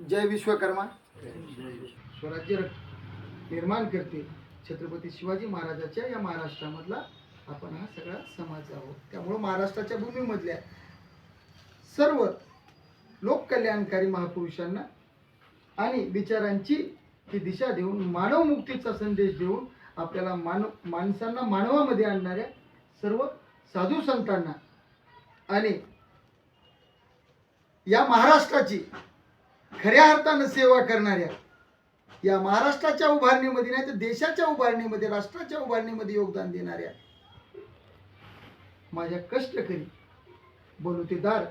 जय विश्वकर्मा. स्वराज्य निर्माण करते छत्रपती शिवाजी महाराजाच्या या महाराष्ट्रामधला आपण हा सगळा समाज आहोत. त्यामुळं महाराष्ट्राच्या भूमीमधल्या सर्व लोककल्याणकारी महापुरुषांना आणि विचारांची ही दिशा देऊन मानव मुक्तीचा संदेश देऊन आपल्याला मानव माणसांना मानवामध्ये आणणाऱ्या सर्व साधू संतांना आणि या महाराष्ट्राची खऱ्या अर्थानं सेवा करणाऱ्या. या महाराष्ट्राच्या उभारणीमध्ये नाही तर देशाच्या उभारणीमध्ये राष्ट्राच्या उभारणीमध्ये योगदान देणाऱ्या. माझ्या कष्टकरी बलुतेदार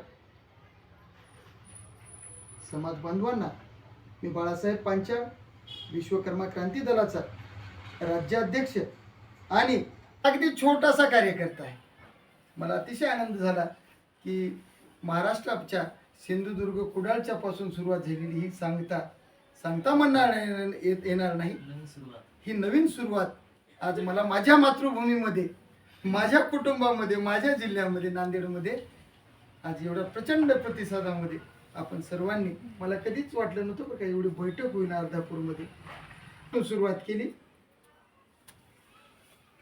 समाज बांधवांना मी बाळासाहेब पांचाळ विश्वकर्मा क्रांती दलाचा राज्याध्यक्ष आणि अगदी छोटासा कार्यकर्ता आहे. मला अतिशय आनंद झाला की महाराष्ट्राच्या सिंधुदुर्ग कुडाळच्या पासून सुरुवात झालेली ही सांगता सांगता म्हणणार येणार नाही. ही नवीन सुरुवात आज मला माझ्या मातृभूमीमध्ये माझ्या कुटुंबामध्ये माझ्या जिल्ह्यामध्ये नांदेडमध्ये आज एवढ्या प्रचंड प्रतिसादामध्ये आपण सर्वांनी मला कधीच वाटलं नव्हतं बरं का एवढी बैठक होईल अर्धापूरमध्ये. सुरुवात केली.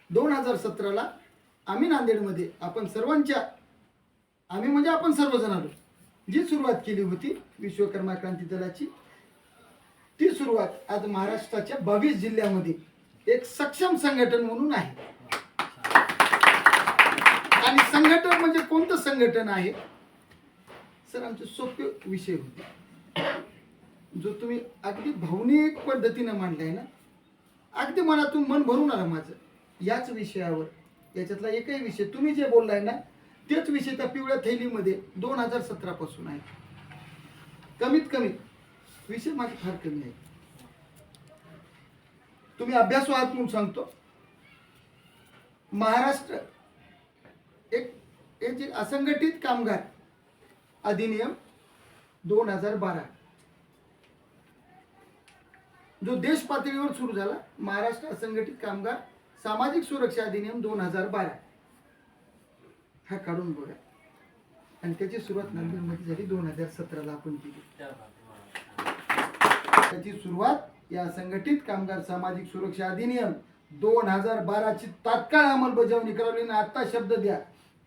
दोन हजार सतराला आम्ही नांदेडमध्ये आपण सर्वांच्या आम्ही म्हणजे आपण सर्वजण आलो. जी सुरुवात केली होती विश्वकर्मा क्रांती दलाची ती सुरुवात आज महाराष्ट्राच्या बावीस जिल्ह्यामध्ये एक सक्षम संघटन म्हणून आहे. आणि संघटन म्हणजे कोणतं संघटन आहे? सर आमचे सोपे विषय होते. जो तुम्ही अगदी भावनिक पद्धतीनं मांडलाय ना अगदी मनातून मन भरून आलं माझं. याच विषयावर याच्यातला एकही विषय तुम्ही जे बोललाय ना तेच विषय त्या पिवळ्या थैलीमध्ये दोन हजार सतरा पासून आहे. कमीत कमी विषय माझे फार कमी आहे. तुम्ही अभ्यास आहात म्हणून सांगतो. महाराष्ट्र एक एक जे असंघटित कामगार अधिनियम दोन हजार बारा. जो देश पातळीवर सुरू झाला महाराष्ट्र असंघटित कामगार सामाजिक सुरक्षा अधिनियम दोन हजार बारा. हा काढून बघा आणि त्याची सुरुवात नांदेडमध्ये झाली दोन हजार सतराला आपण केली. त्याची सुरुवात या संघटित कामगार सामाजिक सुरक्षा अधिनियम दोन हजार बाराची तात्काळ अंमलबजावणी करावी आणि आत्ता शब्द द्या.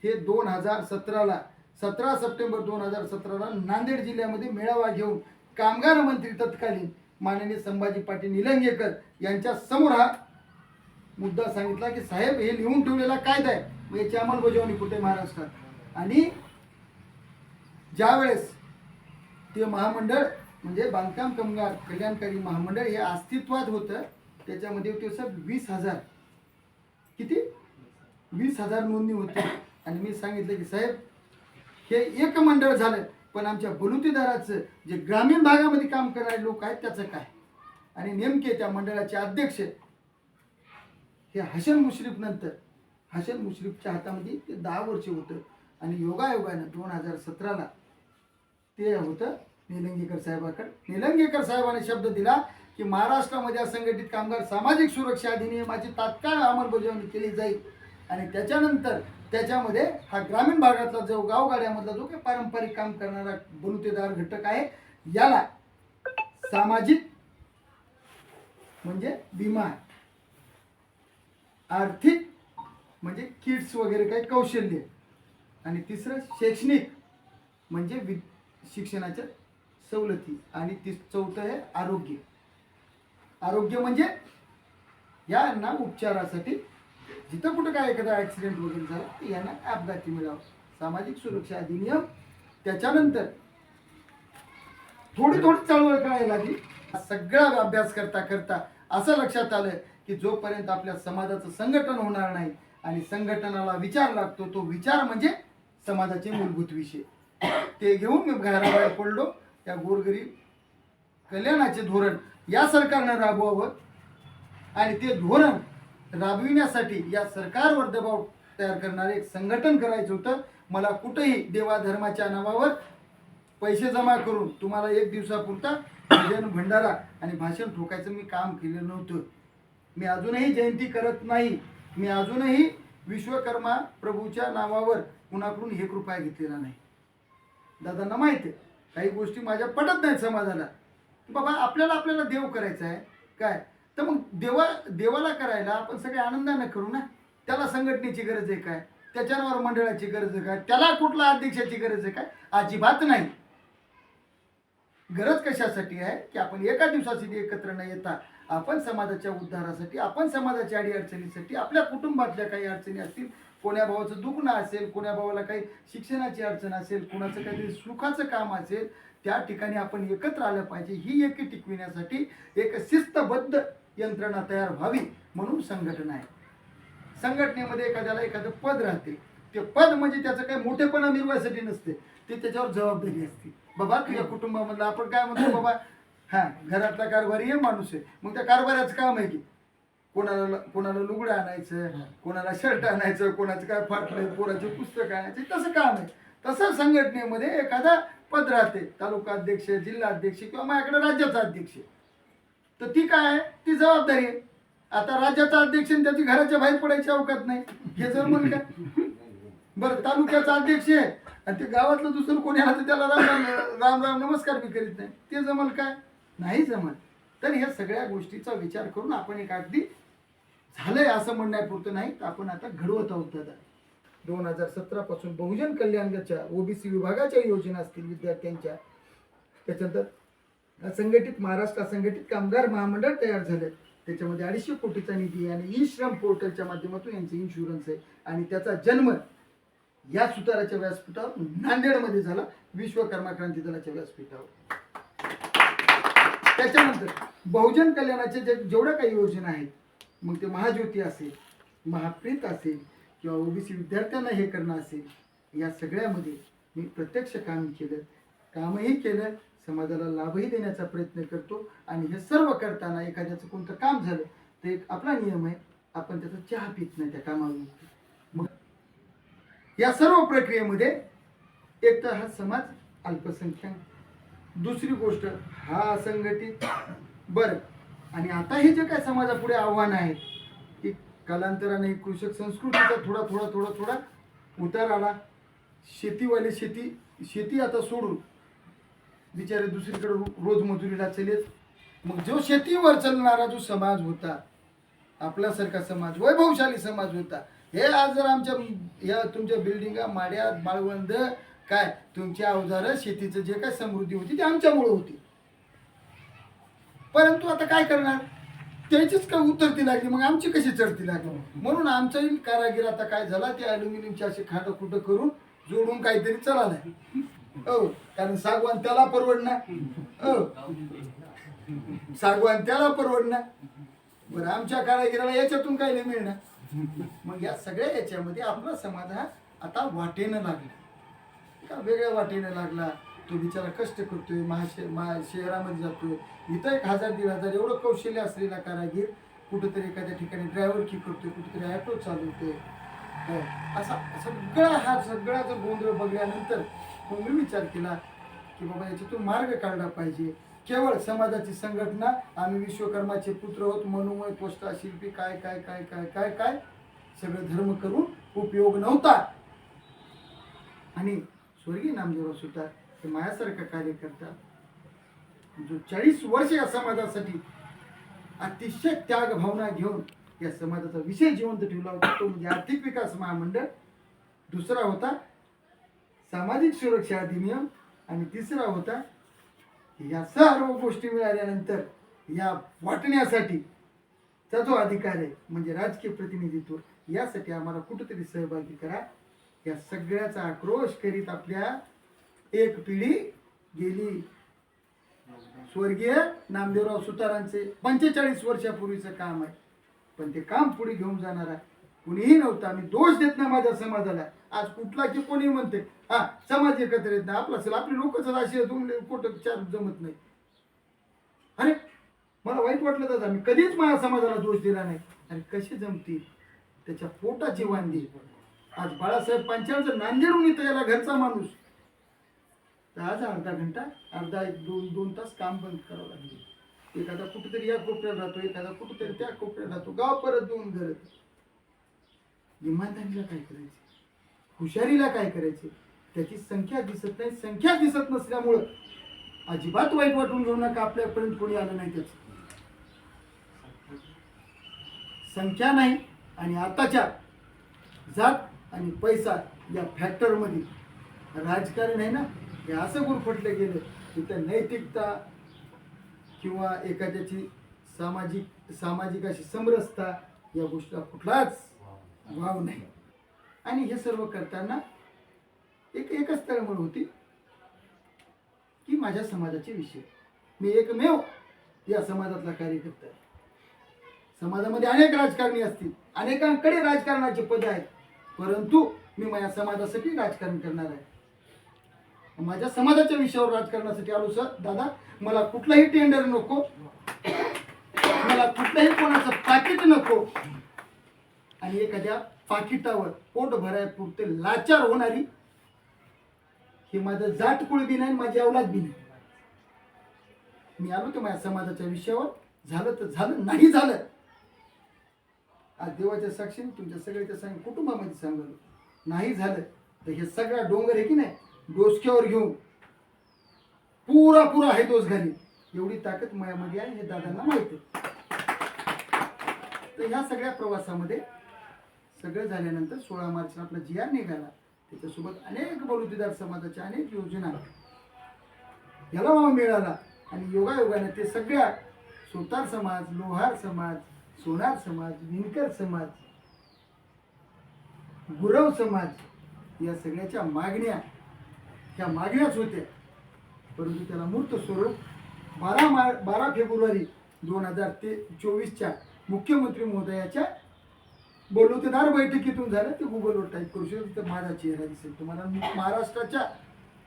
हे दोन हजार सतराला सतरा सप्टेंबर दोन हजार सतराला नांदेड जिल्ह्यामध्ये मेळावा घेऊन कामगार मंत्री तत्कालीन माननीय संभाजी पाटील निलंगेकर यांच्या समोर हा मुद्दा सांगितला की साहेब हे लिहून ठेवलेला कायदा आहे. मग याची अंमलबजावणी कुठे महाराष्ट्रात. आणि ज्यावेळेस ते महामंडळ म्हणजे बांधकाम कामगार कल्याणकारी महामंडळ हे अस्तित्वात होतं त्याच्यामध्ये होते साहेब वीस हजार. किती? वीस हजार नोंदणी होती. आणि मी सांगितलं की साहेब हे एक मंडळ झालं पण आमच्या बलुतेदाराचं जे ग्रामीण भागामध्ये काम करणारे लोक आहेत त्याचं काय? आणि नेमके त्या मंडळाचे अध्यक्ष हे हसन मुश्रीफ नंतर हसन मुश्रीफच्या हातामध्ये ते दहा वर्ष होतं. आणि योगायोगानं दोन हजार सतराला ते होतं निलंगेकर साहेबाकडे. निलंगेकर साहेबाने शब्द दिला की महाराष्ट्रामध्ये असंघटित कामगार सामाजिक सुरक्षा अधिनियमाची तात्काळ अंमलबजावणी केली जाईल. आणि त्याच्यानंतर त्याच्यामध्ये हा ग्रामीण भागातला जो गावगाड्यामधला जो काही पारंपरिक काम करणारा बलुतेदार घटक आहे याला सामाजिक म्हणजे विमा आर्थिक म्हणजे किट्स वगैरे काही कौशल्य. आणि तिसरं शैक्षणिक म्हणजे वि शिक्षणाच्या सवलती. आणि ती चौथं आहे आरोग्य. आरोग्य म्हणजे यांना उपचारासाठी जिथं कुठं काय एखादा ॲक्सिडेंट वगैरे झाला तर यांना अपघाती मिळावं. सामाजिक सुरक्षा अधिनियम. त्याच्यानंतर थोडी थोडी चळवळ करायला लागली. सगळा अभ्यास करता करता असं लक्षात आलं की जोपर्यंत आपल्या समाजाचं संघटन होणार नाही आणि संघटनाला विचार लागतो तो विचार म्हणजे समाजाचे मूलभूत विषय. ते घेऊन मी घराबाहेर पडलो. त्या गोरगरीब कल्याणाचे धोरण या सरकारनं राबवावं आणि ते धोरण राबविण्यासाठी या सरकारवर दबाव तयार करणारे एक संघटन करायचं होतं. मला कुठेही देवाधर्माच्या नावावर पैसे जमा करून तुम्हाला एक दिवसापुरता भजन भंडारा आणि भाषण ठोकायचं मी काम केलं नव्हतं. मी अजूनही जयंती करत नाही. मी अजूनही विश्वकर्मा प्रभूच्या नावावर कुणाकडून एक रुपया घेतलेला नाही. दादांना माहीत आहे काही गोष्टी माझ्या पटत नाहीत समाजाला. बाबा आपल्याला आपल्याला देव करायचा आहे. काय? तर मग देवा देवाला करायला आपण सगळे आनंदाने करू ना? त्याला संघटनेची गरज आहे काय? त्याच्यावर मंडळाची गरज आहे काय? त्याला कुठला अध्यक्षाची गरज आहे काय? अजिबात नाही. गरज कशासाठी आहे की आपण एका दिवसासाठी एकत्र न येता आपण समाजाच्या उद्धारासाठी आपण समाजाच्या अडी अडचणीसाठी आपल्या कुटुंबातल्या काही अडचणी असतील कोण्या भावाचं दुखणं असेल कोण्या भावाला काही शिक्षणाची अडचण असेल कोणाचं काहीतरी सुखाचं काम असेल त्या ठिकाणी आपण एकत्र आलं पाहिजे. ही एकी टिकविण्यासाठी एक शिस्तबद्ध यंत्रणा तयार व्हावी म्हणून संघटना आहे. संघटनेमध्ये एखाद्याला एखादं पद राहते. ते पद म्हणजे त्याचं काही मोठेपणा निर्वासाठी नसते. ते त्याच्यावर जबाबदारी असते. बाबा तुझ्या कुटुंबामधलं आपण काय म्हणतो? बाबा हा घरातला कारभारी हे माणूस आहे. मग त्या कारभाराचं काम आहे की? कोणाला कोणाला लुगडं आणायचं कोणाला शर्ट आणायचं कोणाचं काय फाटलंय पोराचे पुस्तक आणायचं तसं काम आहे. तसं संघटनेमध्ये एखादा पद राहते. तालुका अध्यक्ष जिल्हा अध्यक्ष किंवा माझ्याकडे राज्याचा अध्यक्ष तर ती काय आहे? ती जबाबदारी आहे. आता राज्याचा अध्यक्ष त्याची घराच्या बाहेर पडायची अवकात नाही. हे जर म्हण काय बरं तालुक्याचा अध्यक्ष आहे. आणि ते गावातलं दुसरं कोणी आलं तर त्याला राम राम राम राम नमस्कार बी करीत नाही. ते जमल काय? नाही जमत. तर ह्या सगळ्या गोष्टीचा विचार करून आपण एक अगदी झालंय असं म्हणण्यापुरतं नाही तर आपण आता घडवत आहोत दादा. दोन हजार सतरा पासून बहुजन कल्याणच्या ओबीसी विभागाच्या योजना असतील विद्यार्थ्यांच्या. त्याच्यानंतर असंघटित महाराष्ट्र असंघटित कामगार महामंडळ तयार झाले त्याच्यामध्ये अडीचशे कोटीचा निधी आहे आणि ई श्रम पोर्टलच्या माध्यमातून यांचे इन्शुरन्स आहे. आणि त्याचा जन्म या सुताराच्या व्यासपीठावर नांदेडमध्ये झाला विश्वकर्मा क्रांती दलाच्या व्यासपीठावर. त्याच्यानंतर बहुजन कल्याणाचे जे जेवढ्या काही योजना आहेत मग ते महाज्योती असेल महाप्रीत असेल किंवा ओबीसी विद्यार्थ्यांना हे करणं असेल या सगळ्यामध्ये मी प्रत्यक्ष काम केलं. कामही केलं समाजाला लाभही देण्याचा प्रयत्न करतो आणि हे सर्व करताना एखाद्याचं कोणतं काम झालं तर एक आपला नियम आहे आपण त्याचा चहा पित नाही त्या कामावर मग या सर्व प्रक्रियेमध्ये एक तर हा समाज अल्पसंख्याक दुसरी गोष्ट हा असंघटित बरं. आणि आता हे जे काय समाजापुढे आव्हान आहे की कालांतराने कृषक संस्कृतीचा थोडा थोडा थोडा थोडा उतार आला. शेतीवाले शेती शेती आता सोडून बिचारे दुसरीकडे रोज मजुरीला चलेत मग जो शेतीवर चालणारा जो समाज होता आपल्यासारखा समाज वैभवशाली समाज होता हे आज जर आमच्या या तुमच्या बिल्डिंगा माड्या माळवंद काय तुमची अवजारं शेतीचं जे काय समृद्धी होती ती आमच्यामुळे होती. परंतु आता काय करणार? त्याचीच काय उतरती लागली मग आमची कशी चढती लागली? म्हणून आमचाही कारागीर आता काय झाला ते अॅल्युमिनियमचे असे खाटं खुटं करून जोडून काहीतरी चला हो कारण सागवान त्याला परवडणार हो. सागवान त्याला परवडणार बरं आमच्या कारागिराला याच्यातून काही नाही मिळणार. मग या सगळ्या याच्यामध्ये आपला समाज हा आता वाटेनं लागला. वेगळ्या वाटेने लागला? तो बिचारा कष्ट करतोय महाशे महा शहरामध्ये जातोय. इथं एक हजार दीड हजार एवढं कौशल्य असलेला कारागीर कुठंतरी एखाद्या ठिकाणी ड्रायव्हर की करतोय कुठंतरी ॲटो चालवतोय. असा सगळा हा सगळा जर गोंधळ बघल्यानंतर मग मी विचार केला की बाबा याच्यातून मार्ग काढला पाहिजे. केवळ समाजाची संघटना आम्ही विश्वकर्माचे पुत्र होत मनोमय त्वष्टा शिल्पी काय काय काय काय काय काय? सगळं धर्म करून उपयोग नव्हता. आणि स्वर्गीय नामदेव सुद्धा हे कार्य करतात जो चाळीस वर्ष या समाजासाठी अतिशय त्याग भावना घेऊन या समाजाचा विषय जिवंत ठेवला होता तो म्हणजे आर्थिक विकास महामंडळ. दुसरा होता सामाजिक सुरक्षा अधिनियम आणि तिसरा होता या सर्व गोष्टी मिळाल्यानंतर या वाटण्यासाठी चा जो अधिकार आहे म्हणजे राजकीय प्रतिनिधित्व यासाठी आम्हाला कुठंतरी सहभागी करा. या सगळ्याचा आक्रोश करीत आपल्या एक पिढी गेली. स्वर्गीय नामदेवराव सुतारांचे पंचेचाळीस वर्षापूर्वीचं काम आहे. पण ते काम पुढे घेऊन जाणार आहे. कुणीही नव्हता. मी दोष देत नाही माझ्या समाजाला. आज कुठला की कोणी म्हणते हा समाज एकत्र येत नाही. आपला असेल आपली लोकच अशी दोन कुठं चार जमत नाही. अरे मला वाईट वाटलं दादा. मी कधीच माझ्या समाजाला दोष दिला नाही. आणि कशी जमतील? त्याच्या पोटाची वांदी. आज बाळासाहेब पांचाळ नांदेडहून नांदेडून येतं याला घरचा माणूस. तर आज अर्धा घंटा अर्धा एक दोन दोन तास काम बंद करावं लागले. एखादा कुठेतरी या कोपऱ्यात राहतो एखादा कुठेतरी त्या कोपऱ्यात राहतो गाव परत दोन घर. इमानदारीला काय करायचे? हुशारीला काय करायचे? त्याची संख्या दिसत नाही संख्या दिसत नसल्यामुळं अजिबात वाईट वाटून घेऊ नका आपल्यापर्यंत कोणी आलं नाही त्याचं. संख्या नाही आणि आताच्या जात आणि पैसा या फॅक्टरमध्ये राजकारण आहे ना हे असं गुरफटलं गेलं तिथं नैतिकता किंवा एखाद्याची सामाजिक सामाजिक अशी समरसता या गोष्टीला कुठलाच वाव नाही. आणि हे सर्व करताना एक एकच तळमळ होती की माझ्या समाजाचे विषय. मी एकमेव या समाजातला कार्यकर्ता आहे. समाजामध्ये अनेक राजकारणी असतील. अनेकांकडे राजकारणाचे पद आहेत. परंतु मी माझ्या समाजासाठी राजकारण करणार आहे. माझ्या समाजाच्या विषयावर राजकारणासाठी आलो सर दादा मला कुठलाही टेंडर नको. मला कुठल्याही कोणाचं पाकिट नको. आणि एखाद्या पाकिटावर पोट भरायपुरते लाचार होणारी हे माझं जाट कुळ बी नाही माझी अवलाद बी नाही. मी आलो तर माझ्या समाजाच्या विषयावर. झालं तर झालं नाही झालं आज देवाच्या साक्षीने तुमच्या सगळ्याच्या सांग कुटुंबामध्ये सांगलो. नाही झालं तर हे सगळा डोंगर आहे की नाही डोसक्यावर घेऊन. पुरा पुरा आहे दोष घाली एवढी ताकद मयामध्ये आहे हे दादांना माहिती तर ह्या सगळ्या प्रवासामध्ये सगळं झाल्यानंतर सोळा मार्चला आपला जी आर निघाला. त्याच्यासोबत अनेक बलुतेदार समाजाच्या अनेक योजना. याला वाव मिळाला. आणि योगायोगाने ते सगळ्या सुतार समाज लोहार समाज सोनार समाज विणकर समाज गुरव समाज या सगळ्याच्या मागण्या ह्या मागण्याच होत्या. परंतु त्याला मूर्त स्वरूप बारा मार बारा फेब्रुवारी दोन हजार ते चोवीसच्या मुख्यमंत्री महोदयाच्या बोलवतेदार बैठकीतून झालं. ते गुगलवर टाईप करू शकतो तर माझा चेहरा दिसेल तुम्हाला. महाराष्ट्राच्या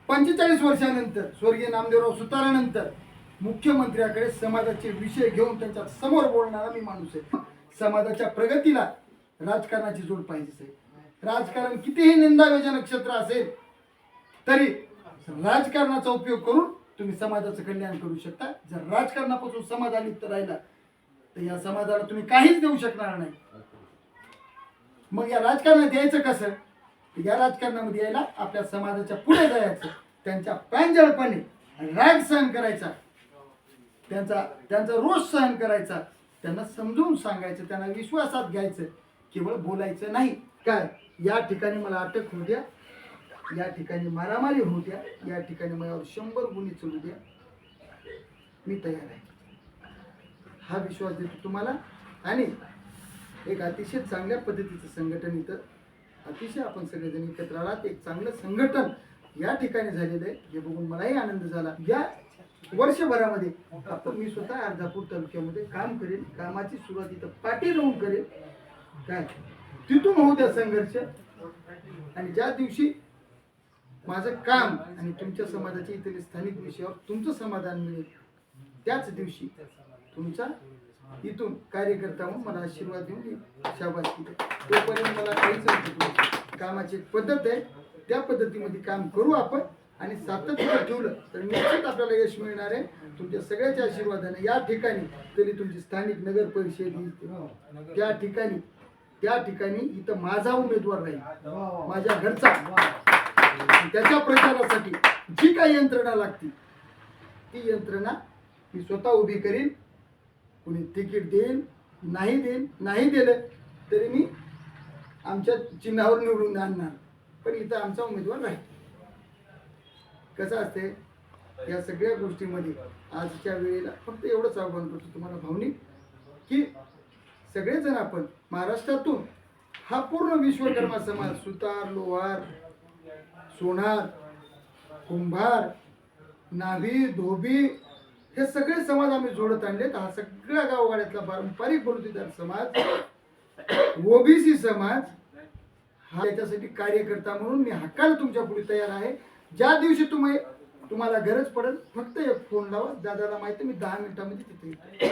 पंचेचाळीस वर्षानंतर स्वर्गीय नामदेवराव सुतारानंतर मुख्यमंत्र्याकडे समाजाचे विषय घेऊन त्यांच्यासमोर बोलणारा मी माणूस आहे. समाजाच्या प्रगतीला राजकारणाची जोड पाहिजे राजकारण कितीही निंदाव्याचे नक्षत्र असेल तरी राजकारणाचा उपयोग करून तुम्ही समाजाचं कल्याण करू शकता. जर राजकारणापासून समाज अलिप्त राहिला तर या समाजाला तुम्ही काहीच देऊ शकणार नाही. मग या राजकारणात यायचं कसं? या राजकारणामध्ये यायला आपल्या समाजाच्या पुढे जायचं त्यांच्या प्रांजळपणे राग सहन करायचा. त्यांचा त्यांचा रोष सहन करायचा. त्यांना समजून सांगायचं त्यांना विश्वासात घ्यायचं. केवळ बोलायचं नाही. काय? या ठिकाणी मला अटक होऊ द्या. या ठिकाणी मारामारी होऊ द्या. या ठिकाणी माझ्यावर शंभर गुन्हे चढू द्या. मी तयार आहे. हा विश्वास देतो तुम्हाला. आणि एक अतिशय चांगल्या पद्धतीचं संघटन इथं अतिशय आपण सगळेजण एकत्र आलात. एक चांगलं संघटन या ठिकाणी झालेलं आहे. हे बघून मलाही आनंद झाला. या वर्षभरामध्ये आपण मी स्वतः अर्धापूर तालुक्यामध्ये काम करेन कामाची सुरुवात इथं पाठी होऊन करेन. काय? तिथून होऊ द्या संघर्ष. आणि ज्या दिवशी माझं काम आणि तुमच्या समाजाच्या इतर स्थानिक विषयावर तुमचं समाधान मिळेल त्याच दिवशी तुमचा इथून कार्यकर्ता म्हणून मला आशीर्वाद देऊन येईल शाबासकी तोपर्यंत मला काहीच नाही. कामाची एक पद्धत आहे. त्या पद्धतीमध्ये काम करू आपण. आणि सातत्य ठेवलं तर निश्चित आपल्याला यश मिळणार आहे. तुमच्या सगळ्याच्या आशीर्वादाने या ठिकाणी तरी तुमची स्थानिक नगर परिषद हो, त्या ठिकाणी त्या ठिकाणी इथं माझा उमेदवार राहील. माझ्या घरचा. त्याच्या प्रचारासाठी जी काही यंत्रणा लागते ती यंत्रणा मी स्वतः उभी करीन. कोणी तिकीट देईल नाही देईल नाही दिलं तरी मी आमच्या चिन्हावर निवडून आणणार. पण इथं आमचा उमेदवार राहील. कसं असते या सगळ्या गोष्टीमध्ये आजच्या वेळेला फक्त एवढंच आव्हान करतो तुम्हाला भावनिक की सगळेजण आपण महाराष्ट्रातून हा पूर्ण विश्वकर्मा समाज सुतार लोहार सोनार कुंभार नाभी धोबी हे सगळे समाज आम्ही जोडत आणलेत. हा सगळ्या गावगाड्यातला पारंपरिक बलुतेदार समाज ओबीसी समाज हा याच्यासाठी कार्यकर्ता म्हणून मी हक्काला तुमच्यापुढे तयार आहे. ज्या दिवशी तुम्ही तुम्हाला गरज पडेल फक्त एक फोन लावा. दादाला माहिती आहे, मी दहा मिनिटामध्ये तिथे